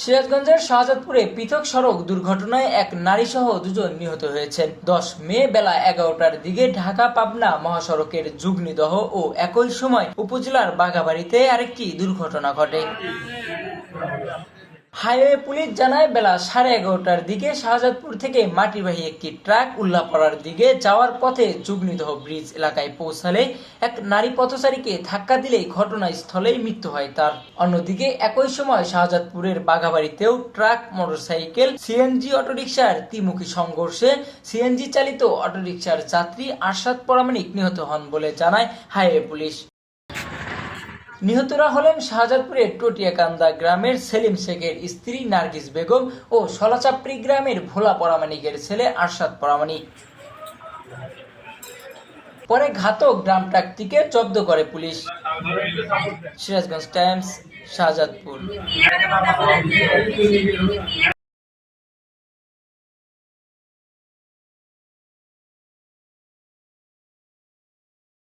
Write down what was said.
সিরাজগঞ্জের শাহজাদপুরে পৃথক সড়ক দুর্ঘটনায় এক নারীসহ দুজন নিহত হয়েছেন। দশ মে বেলা এগারোটার দিকে ঢাকা পাবনা মহাসড়কের যুগ্নিদহ ও একই সময় উপজেলার বাঘাবাড়িতে আরেকটি দুর্ঘটনা ঘটে। হাইওয়ে পুলিশ জানায়, বেলা সাড়ে এগারোটার দিকে শাহজাদপুর থেকে মাটিবাহী একটি ট্রাক উল্লাপাড়ার দিকে যাওয়ার পথে যুগ্নিদহ ব্রিজ এলাকায় পৌঁছালে এক নারী পথচারীকে ধাক্কা দিলে ঘটনাস্থলেই মৃত্যু হয় তার। অন্যদিকে একই সময় শাহজাদপুরের বাঘাবাড়িতেও ট্রাক, মোটরসাইকেল, সিএনজি অটোরিকশার ত্রিমুখী সংঘর্ষে সিএনজি চালিত অটোরিকশার যাত্রী আরশাদ পরামানিক নিহত হন বলে জানায় হাইওয়ে পুলিশ। নিহতরা হলেন শাহজাদপুরের টটিয়াকান্দা গ্রামের সেলিম শেখের স্ত্রী নার্গিস বেগম ও সলাচাপড়ি গ্রামের ভোলা পরামানিকের ছেলে আরশাদ পরামানিক। পরে ঘাতক ড্রাম ট্রাকটিকে জব্দ করে পুলিশ। সিরাজগঞ্জ টাইমস, শাহজাদপুর।